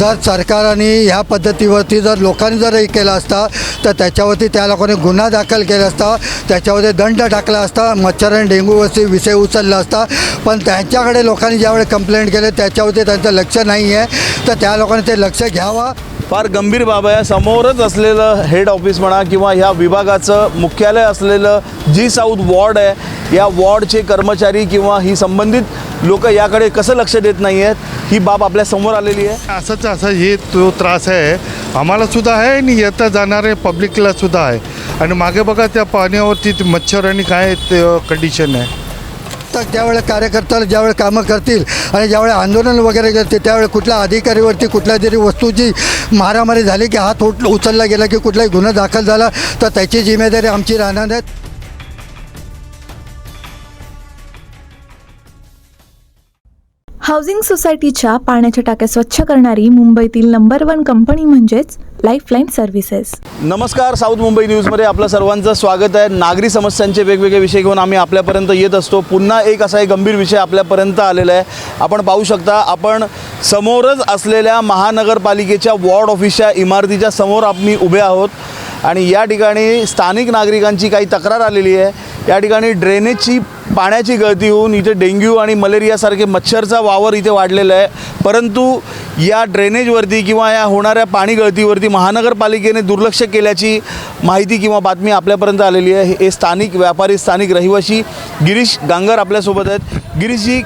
जर सरकारने ह्या पद्धतीवरती जर लोकांनी जर हे केलं असता तर त्याच्यावरती त्या लोकांनी गुन्हा दाखल केला असता त्याच्यावरती दंड टाकला असता मच्छर आणि डेंग्यूवरती विषय उचलला असता. पण त्यांच्याकडे लोकांनी ज्यावेळी कंप्लेंट केले त्याच्यावरती त्यांचं लक्ष नाही आहे तर त्या लोकांनी ते लक्ष घ्यावं. फार गंभीर बाब आहे. समोरच असलेलं हेड ऑफिस म्हणा किंवा ह्या विभागाचं मुख्यालय असलेलं जी साऊथ वॉर्ड आहे या वॉर्डचे कर्मचारी किंवा ही संबंधित लोक याकडे कसं लक्ष देत नाही आहेत ही बाब आपल्यासमोर आलेली आहे. असंच असं हे तो त्रास आहे. आम्हाला सुद्धा आहे आणि येता जाणारे पब्लिकला सुद्धा आहे. आणि मागे बघा त्या पाण्यावरती ते मच्छर आणि काय ते कंडिशन आहे. तर ज्यावेळेला कार्यकर्त्याला ज्यावेळेला कामं करतील आणि ज्यावेळेला आंदोलन वगैरे करते त्यावेळेला कुठल्या अधिकारीवरती कुठल्या तरी वस्तूची मारामारी झाली की हात उठ उचलला गेला की कुठलाही गुन्हा दाखल झाला तर त्याची जिम्मेदारी आमची राहणार नाही हाऊसिंग सोसायटीच्या पाण्याच्या टाक्या स्वच्छ करणारी मुंबईतील नंबर वन कंपनी म्हणजेच लाईफलाईन सर्व्हिसेस नमस्कार साऊथ मुंबई न्यूजमध्ये आपलं सर्वांचं स्वागत आहे. नागरी समस्यांचे वेगवेगळे विषय घेऊन आम्ही आपल्यापर्यंत येत असतो. पुन्हा एक असा एक गंभीर विषय आपल्यापर्यंत आलेला आहे. आपण पाहू शकता आपण समोरच असलेल्या महानगरपालिकेच्या वॉर्ड ऑफिसच्या इमारतीच्या समोर आम्ही उभे आहोत. आणि या ठिकाणी स्थानिक नागरिकांची काही तक्रार आलेली आहे. या ठिकाणी ड्रेनेजची पाण्याची गळती होऊन इथे डेंग्यू आणि मलेरियासारखे मच्छरचा वावर इथे वाढलेला आहे. परंतु या ड्रेनेजवरती किंवा या होणाऱ्या पाणी गळतीवरती महानगरपालिकेने दुर्लक्ष केल्याची माहिती किंवा बातमी आपल्यापर्यंत आलेली आहे. हे स्थानिक व्यापारी स्थानिक रहिवासी गिरीश गांगर आपल्यासोबत आहेत. गिरीशजी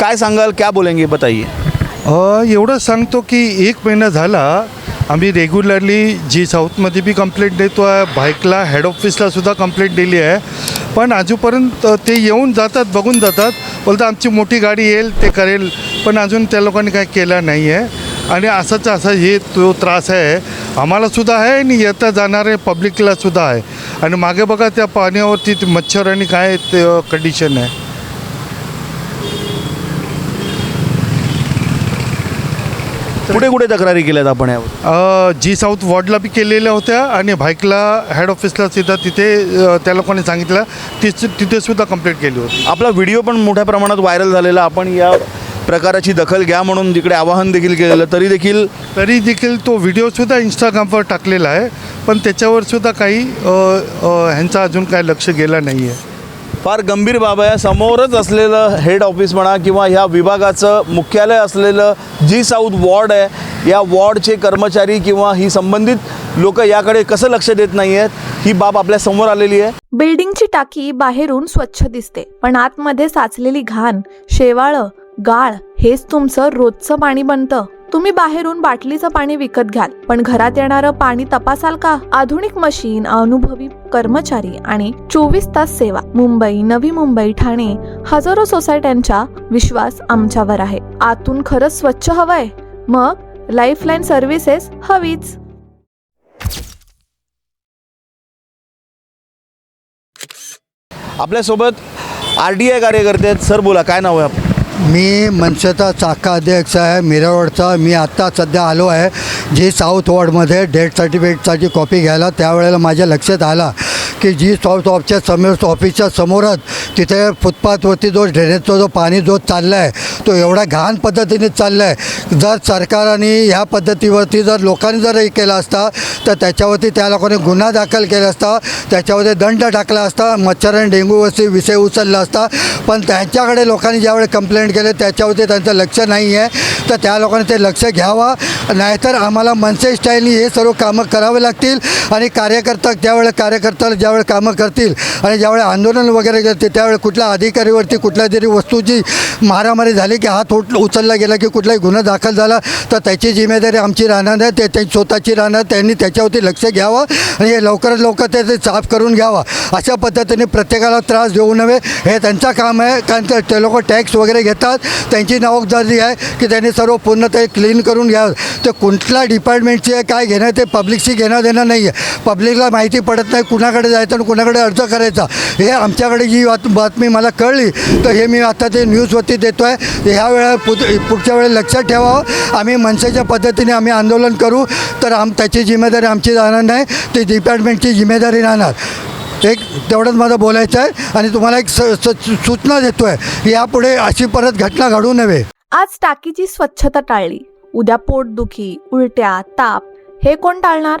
काय सांगाल क्या बोलेंगे बताइए. एवढं सांगतो की एक महिना झाला आम्ही रेग्युलरली जी साऊथमध्ये बी कंप्लेंट देतो आहे बाईकला हेड ऑफिसला सुद्धा कंप्लेंट दिली आहे. पण अजूनपर्यंत ते येऊन जातात बघून जातात. बोलतात आमची मोठी गाडी येईल ते करेल. पण अजून त्या लोकांनी काही केलं नाही आहे आणि असंच असा हे तो त्रास आहे. आम्हालासुद्धा आहे आणि येता जाणारे पब्लिकला सुद्धा आहे. आणि मागे बघा त्या पाण्यावरती मच्छर आणि काय ते कंडिशन आहे. कुठे कुठे तक्रारी केल्यात आपण यावर? अ, जी साऊथ वॉर्डला बी केलेल्या होत्या आणि बाईकला हेड ऑफिसला सुद्धा तिथे अ, त्या लोकांनी सांगितलं तिथे तिथे सुद्धा कंप्लेंट केली होती. आपला व्हिडिओ पण मोठ्या प्रमाणात व्हायरल झालेला आपण या प्रकाराची दखल घ्या म्हणून जिकडे आवाहन देखील केलेलं तरी देखील तरी देखील तो व्हिडिओसुद्धा इंस्टाग्रामवर टाकलेला आहे पण त्याच्यावर सुद्धा काही अ, अ, ह्यांचा अजून काय लक्ष गेलं नाही आहे फार गंभीर बाब आहे. समोरच असलेलं हेड ऑफिस म्हणा किंवा ह्या विभागाचं मुख्यालय असलेलं जी साऊथ वॉर्ड आहे. या वॉर्डचे कर्मचारी किंवा ही संबंधित लोक याकडे कसं लक्ष देत नाही आहेत ही बाब आपल्यासमोर आलेली आहे. बिल्डिंगची टाकी बाहेरून स्वच्छ दिसते पण आतमध्ये साचलेली घाण शेवाळ गाळ हेच तुमचं रोजचं पाणी बनतं. तुम्ही बाहेरून बाटलीचं पाणी विकत घ्याल. पण घरात येणारं पाणी तपासाल का? आधुनिक मशीन अनुभवी कर्मचारी आणि चोवीस तास सेवा. मुंबई नवी मुंबई ठाणे हजारो सोसायट्यांचा विश्वास आमच्यावर आहे. आतून खरंच स्वच्छ हवंय. मग लाईफलाईन सर्व्हिसेस हवीच. आपल्यासोबत आर डी आय कार्यकर्ते सर बोला काय नाव आहे आपलं? मी मनसेचा चाका अध्यक्ष आहे मिरवडचा. मी आत्ता सध्या आलो आहे जी साऊथ वॉर्डमध्ये डेथ सर्टिफिकेटसाठी कॉपी घ्यायला. त्यावेळेला माझ्या लक्षात आला की जी साऊथ ऑफच्या समोर ऑफिसच्या समोरच तिथे फुटपाथवरती जो ड्रेनेजचा जो पाणी जो चालला आहे तो एवढा घाण पद्धतीने चालला आहे जर सरकारने ह्या पद्धतीवरती जर लोकांनी जर हे केलं असता तर त्याच्यावरती त्या लोकांनी गुन्हा दाखल केला असता त्याच्यावरती दंड टाकला असता मच्छर आणि डेंग्यूवरती विषय उचलला असता. पण त्यांच्याकडे लोकांनी ज्यावेळी कंप्लेंट केले त्याच्यावरती त्यांचं लक्ष नाही आहे तर त्या लोकांनी ते लक्ष घ्यावं. नाहीतर आम्हाला मनसे स्टाईलनी हे सर्व कामं करावे लागतील. आणि कार्यकर्ता त्यावेळेला कार्यकर्त्याला ज्यावेळी कामं करतील आणि ज्यावेळी आंदोलन वगैरे करते त्यावेळी कुठल्या अधिकारीवरती कुठल्या तरी वस्तूची मारामारी झाली की हात उठ उचलला गेला की कुठलाही गुन्हा दाखल झाला तर त्याची जिम्मेदारी आमची राहणार नाही. ते त्यांची स्वतःची राहणार त्यांनी त्याच्यावरती लक्ष घ्यावं आणि हे लवकरात लवकर ते ते साफ करून घ्यावा. अशा पद्धतीने प्रत्येकाला त्रास देऊ नये. हे त्यांचं काम आहे. कारण ते- ते लोक टॅक्स वगैरे घेतात. त्यांची जबाबदारी आहे की त्यांनी सर्व पूर्ण ते क्लीन करून घ्यावं. ते कुठल्या डिपार्टमेंटची आहे काय घेणं ते पब्लिकशी घेणं देणं नाही आहे पब्लिकला माहिती पडत नाही कुणाकडे जायचं आणि कुणाकडे अर्ज करायचा हे आमच्याकडे जी बात बातमी मला कळली तर हे मी आता ते न्यूजवरती देतो आहे ह्या वेळा पुढच्या वेळेला लक्षात ठेवावं. आम्ही मनसेच्या पद्धतीने आम्ही आंदोलन करू तर आम त्याची जिम्मेदारी आमची राहणार नाही ती डिपार्टमेंटची जिम्मेदारी राहणार. एक तेवढंच माझं बोलायचं आहे आणि तुम्हाला एक स स सूचना देतो आहे यापुढे अशी परत घटना घडू नव्हे आज टाकीची स्वच्छता टाळली. उद्या पोटदुखी उलट्या ताप हे कोण टाळणार?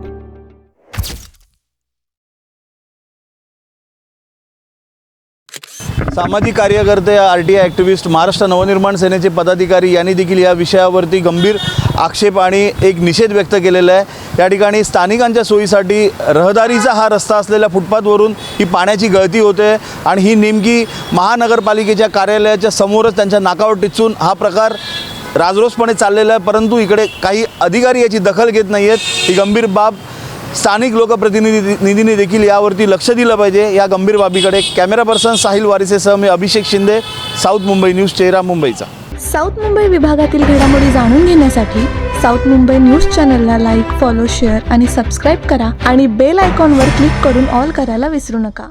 सामाजिक कार्यकर्ते R T I activist Maharashtra Navnirman सेनेचे पदाधिकारी यांनी देखील या विषयावरती गंभीर आक्षेप आणि एक निषेध व्यक्त केलेला आहे. या ठिकाणी स्थानिकांच्या सोयीसाठी रहदारीचा हा रस्ता असलेल्या फुटपाथवरून ही पाण्याची गळती होते आणि ही नेमकी महानगरपालिकेच्या कार्यालयाच्या समोरच त्यांच्या नाकावर टिचून हा प्रकार राजरोसपणे चाललेला आहे. परंतु इकडे काही अधिकारी याची दखल घेत नाही आहेत ही गंभीर बाब स्थानिक लोकप्रतिनिधी निधीने देखील यावरती लक्ष दिलं पाहिजे. या गंभीर बाबीकडे कॅमेरा पर्सन साहिल वारिसेसह मी अभिषेक शिंदे साऊथ मुंबई न्यूज चेहरा मुंबईचा. साऊथ मुंबई विभागातील घडामोडी जाणून घेण्यासाठी साऊथ मुंबई न्यूज चॅनलला लाईक फॉलो शेअर आणि सबस्क्राईब करा आणि बेल आयकॉनवर क्लिक करून ऑल करायला विसरू नका.